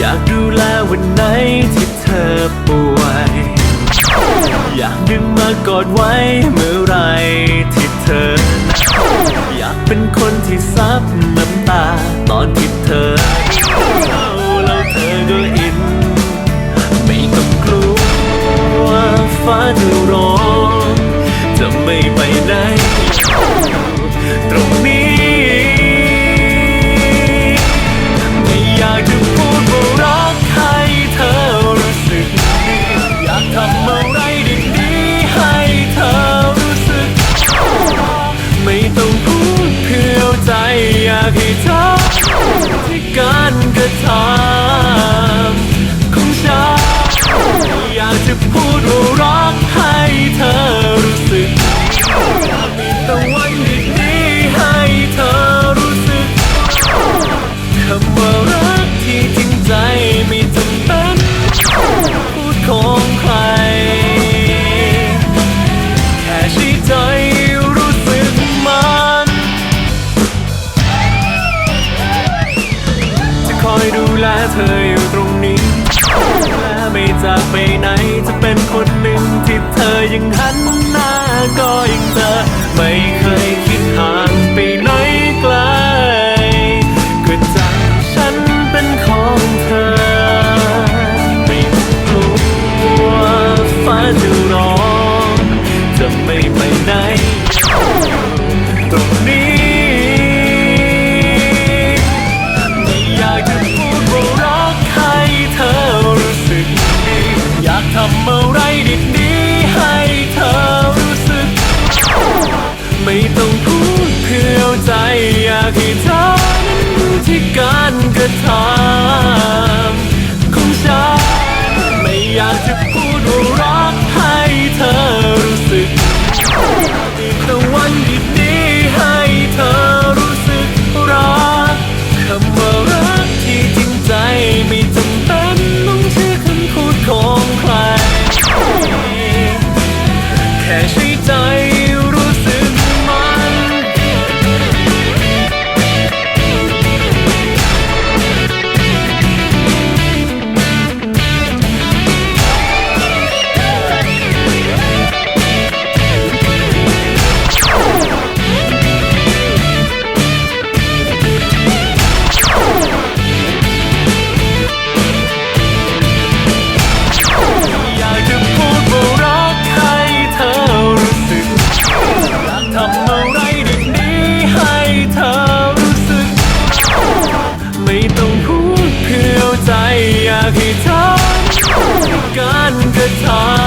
อยากดูแลวันไหนที่เธอป่วย อยากดึงมากอดไว้เมื่อไรที่เธอ อยากเป็นคนที่ซับน้ำตาตอนที่เธอเข้าแล้วเธอก็อิน ไม่ต้องกลัวฟ้าดู กา เธออยู่ตรงนี้และไม่จากไปไหนจะเป็นคนหนึ่งที่เธอยังหันหน้าก็ยังเจอไม่เคยคิดห่างไปไหนไกลก็ใจฉันเป็นของเธอ ไม่กลัวฟ้าจะร้องจะไม่ไปไหนตรงนี้ ระทำของฉันไม่อยากจะพูดว่ารักให้เธอรู้สึกอีกแต่วันดีดีให้เธอรู้สึกรักคำว่ารักที่จริงใจไม่จำเป็นต้องเชื่อคำพูดของใครแค่ใช้ใจ time.